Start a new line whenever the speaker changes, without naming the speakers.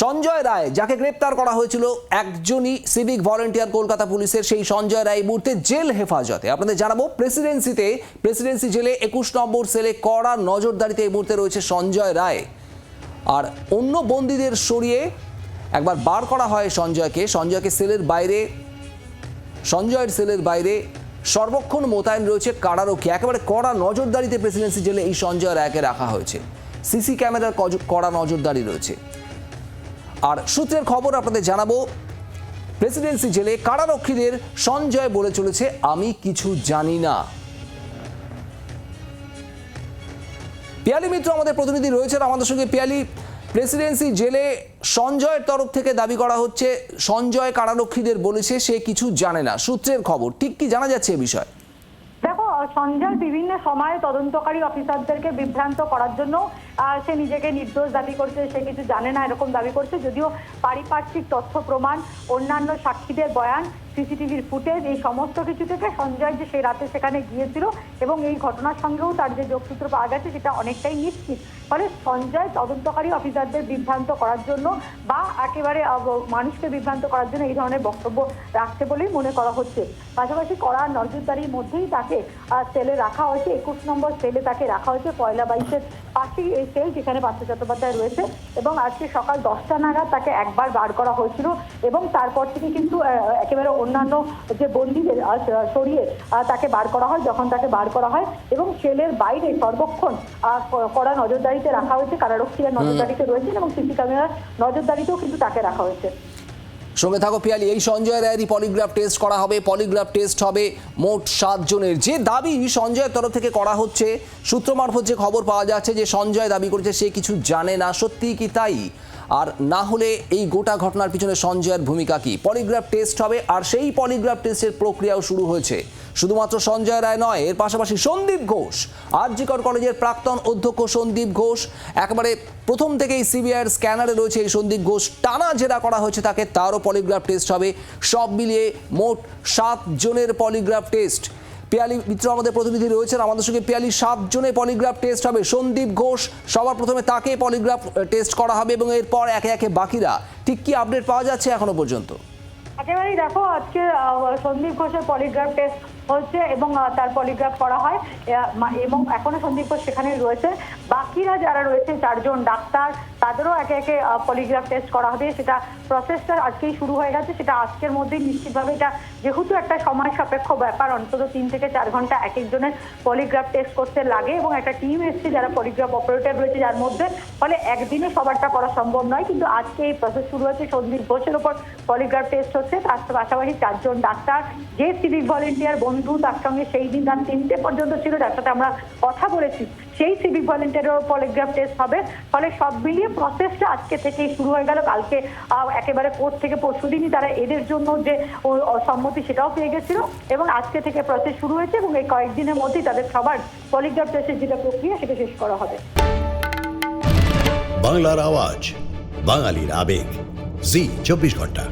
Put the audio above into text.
সঞ্জয় রায়, যাকে গ্রেপ্তার করা হয়েছিল একজনই সিভিক ভলেন্টিয়ার কলকাতা পুলিশের, সেই সঞ্জয় রায় মুহূর্তে জেল হেফাজতে। আপনাদের জানাব প্রেসিডেন্সিতে প্রেসিডেন্সি জেলে একুশ নম্বর সেলে কড়া নজরদারিতে এই মুহূর্তে রয়েছে সঞ্জয় রায়। আর অন্য বন্দীদের সরিয়ে একবার বার করা হয় সঞ্জয়কে। সঞ্জয়কে সেলের বাইরে, সঞ্জয়ের সেলের বাইরে সর্বক্ষণ মোতায়েন রয়েছে কারারক্ষী। একেবারে কড়া নজরদারিতে প্রেসিডেন্সি জেলে এই সঞ্জয় রায়কে রাখা হয়েছে। সিসি ক্যামেরার কড়া নজরদারি রয়েছে। আর সূত্রের খবর আপনাদের জানাব, প্রেসিডেন্সি জেলে কারারক্ষীদের সঞ্জয় বলে চলেছে, আমি কিছু জানি না। পিয়ালি মিত্র আমাদের প্রতিনিধি রয়েছেন, আমাদের সঙ্গে পিয়ালি, প্রেসিডেন্সি জেলে সঞ্জয়ের তরফ থেকে দাবি করা হচ্ছে, সঞ্জয় কারারক্ষীদের বলেছে, সে কিছু জানে না। সূত্রের খবর, ঠিক কি জানা যাচ্ছে এ বিষয়ে?
সঞ্জয় বিভিন্ন সময়ে তদন্তকারী অফিসারদেরকে বিভ্রান্ত করার জন্য সে নিজেকে নির্দোষ দাবি করছে, সে কিছু জানে না, এরকম দাবি করছে। যদিও পারিপার্শ্বিক তথ্য প্রমাণ, অন্যান্য সাক্ষীদের বয়ান সিসিটিভির ফুটেজ, এই সমস্ত কিছু থেকে সঞ্জয় যে সেই রাতে সেখানে গিয়েছিল এবং এই ঘটনার সঙ্গেও তার যে যোগসূত্র পাওয়া গেছে সেটা অনেকটাই নিশ্চিত। ফলে সঞ্জয় তদন্তকারী অফিসারদের বিভ্রান্ত করার জন্য বা একেবারে মানুষকে বিভ্রান্ত করার জন্য এই ধরনের বক্তব্য রাখছে বলেই মনে করা হচ্ছে। পাশাপাশি কড়া নজরদারির মধ্যেই তাকে সেলে রাখা হয়েছে। একুশ নম্বর সেলে তাকে রাখা হয়েছে পয়লা বাইশের পাশেই এই সেল যেখানে পার্থ চট্টোপাধ্যায় রয়েছে এবং আজকে সকাল দশটা নাগাদ তাকে একবার বার করা হয়েছিল এবং তারপর থেকে কিন্তু একেবারে অন্যান্য যে বন্দীদের সরিয়ে তাকে বার করা হয় যখন তাকে বার করা হয় এবং সেলের বাইরে সর্বক্ষণ কড়া নজরদারিতে রাখা হয়েছে কারারক্ষীরা নজরদারিতে রয়েছেন এবং সিসি ক্যামেরার নজরদারিতেও কিন্তু তাকে রাখা হয়েছে।
সঙ্গে থাকো পিয়ালি, এই সঞ্জয় রায়েরই পলিগ্রাফ টেস্ট করা হবে। পলিগ্রাফ টেস্ট হবে মোট সাতজনের যে দাবি সঞ্জয়ের তরফ থেকে করা হচ্ছে, সূত্র মারফত যে খবর পাওয়া যাচ্ছে যে সঞ্জয় দাবি করেছে, সে কিছু জানে না। সত্যি কি তাই? আর না হলে এই গোটা ঘটনার পিছনে সঞ্জয়ের ভূমিকা কি? পলিগ্রাফ টেস্ট হবে, আর সেই পলিগ্রাফ টেস্টের প্রক্রিয়াও শুরু হয়েছে। শুধুমাত্র সঞ্জয় রায় নয়, এর পাশাপাশি সন্দীপ ঘোষ, আরজিকর কলেজের প্রাক্তন অধ্যক্ষ সন্দীপ ঘোষ, একেবারে প্রথম থেকেই সিবিআইয়ের স্ক্যানারে রয়েছে এই সন্দীপ ঘোষ, টানা জেরা করা হয়েছে তাকে, তারও পলিগ্রাফ টেস্ট হবে। সব মিলিয়ে মোট সাত জনের পলিগ্রাফ টেস্ট। পিয়ালি মিত্র আমাদের প্রতিনিধি রয়েছেন। আমাদের সঙ্গে পিয়ালি সাত জনের পলিগ্রাফ টেস্ট হবে। সন্দীপ ঘোষ সবার প্রথমে তাকে পলিগ্রাফ টেস্ট করা হবে এবং এরপর একে একে বাকিরা। ঠিক কি আপডেট পাওয়া যাচ্ছে এখনও পর্যন্ত?
একেবারেই দেখো, আজকে সন্দীপ ঘোষের পলিগ্রাফ টেস্ট হচ্ছে এবং তার পলিগ্রাফ করা হয়। এবং এখনও সন্দীপ ঘোষ সেখানে রয়েছে। বাকিরা যারা রয়েছে, চারজন ডাক্তার তাদেরও একে একে পলিগ্রাফ টেস্ট করা হবে। সেটা প্রসেসটা আজকেই শুরু হয়ে গেছে। সেটা আজকের মধ্যেই নিশ্চিতভাবে এটা যেহেতু একটা সময় সাপেক্ষ ব্যাপার, অন্তত তিন থেকে চার ঘণ্টা এক একজনের পলিগ্রাফ টেস্ট করতে লাগে এবং একটা টিম এসছে যারা পলিগ্রাফ অপারেটর রয়েছে যার মধ্যে। ফলে একদিনে সবারটা করা সম্ভব নয়। কিন্তু আজকে এই প্রসেস শুরু হয়েছে। সন্দীপ ঘোষের ওপর পলিগ্রাফ টেস্ট হচ্ছে। তার পাশাপাশি চারজন ডাক্তার, যে সিভিক ভলেন্টিয়ার বন্ধু, তার সঙ্গে সেই দিন রাত তিনটে পর্যন্ত ছিল। যার সাথে আমরা কথা বলেছি। সেই সিভিক ভলেন্টিয়ারের পলিগ্রাফ টেস্ট হবে, ফলে সব মিলিয়ে প্রসেসটা আজকে থেকেই শুরু হয়ে গেল। কালকে একেবারে কোর্ট থেকে পরশু দিনই তারা এদের জন্য যে সম্মতি সেটাও পেয়ে গেছিল। এবং আজকে থেকে প্রসেস শুরু হয়েছে এবং এই কয়েকদিনের মধ্যেই তাদের সবার পলিগ্রাফ টেস্টের যেটা প্রক্রিয়া সেটা শেষ করা হবে।
বাংলার আওয়াজ, বাঙালির আবেগ। জি, চব্বিশ ঘণ্টা।